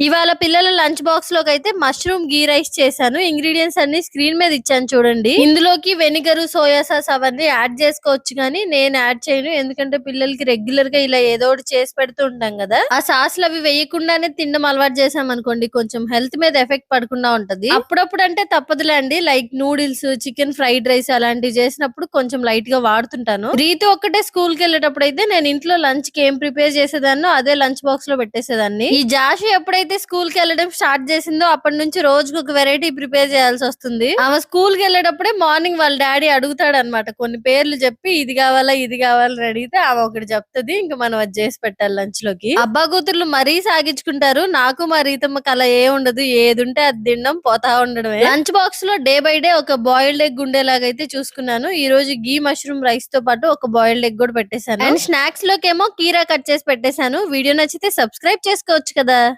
ఇవాళ పిల్లల లంచ్ బాక్స్లోకి అయితే మష్రూమ్ గీ రైస్ చేశాను. ఇంగ్రీడియంట్స్ అన్ని స్క్రీన్ మీద ఇచ్చాను చూడండి. ఇందులోకి వెనిగర్ సోయా సాస్ అవన్నీ యాడ్ చేసుకోవచ్చు కానీ నేను యాడ్ చేయను. ఎందుకంటే పిల్లలకి రెగ్యులర్గా ఇలా ఏదో ఒకటి చేసి పెడుతూ ఉంటాం కదా. ఆ సాస్లు అవి వేయకుండానే తినడం అలవాటు చేసాం అనుకోండి. కొంచెం హెల్త్ మీద ఎఫెక్ట్ పడకుండా ఉంటది. అప్పుడప్పుడు అంటే తప్పదులేండి. Like noodles chicken fried rice అలాంటివి చేసినప్పుడు కొంచెం లైట్గా వాడుతుంటాను. రీతి ఒక్కటే స్కూల్కి వెళ్ళేటప్పుడు అయితే నేను ఇంట్లో లంచ్కి ఏం ప్రిపేర్ చేసేదాన్నో అదే లంచ్ బాక్స్లో పెట్టేసేదాన్ని. ఈ జాషి ఎప్పుడైతే స్కూల్కి వెళ్ళడం స్టార్ట్ చేసిందో అప్పటి నుంచి రోజుకు ఒక వెరైటీ ప్రిపేర్ చేయాల్సి వస్తుంది. ఆమె స్కూల్కి వెళ్ళేటప్పుడే మార్నింగ్ వాళ్ళ డాడీ అడుగుతాడు అనమాట కొన్ని పేర్లు చెప్పి ఇది కావాలా ఇది కావాలని అడిగితే ఆమె ఒకటి చెప్తుంది ఇంకా మనం అది చేసి పెట్టాలి లంచ్లోకి. అబ్బా కూతుర్లు మరీ సాగించుకుంటారు నాకు మా రీతమ్మకి అలా ఏ ఉండదు ఏది ఉంటే అది తినడం పోతా ఉండడమే. లంచ్ బాక్స్లో డే బై డే ఒక బాయిల్డ్ ఎగ్ ఉండేలాగా అయితే చూసుకున్నాను. ఈ రోజు గీ మష్రూమ్ రైస్తో పాటు ఒక బాయిల్డ్ ఎగ్ కూడా పెట్టేశాను. అండ్ స్నాక్స్ లోకేమో కీరా కట్ చేసి పెట్టేశాను. వీడియో నచ్చితే సబ్స్క్రైబ్ చేసుకోవచ్చు కదా.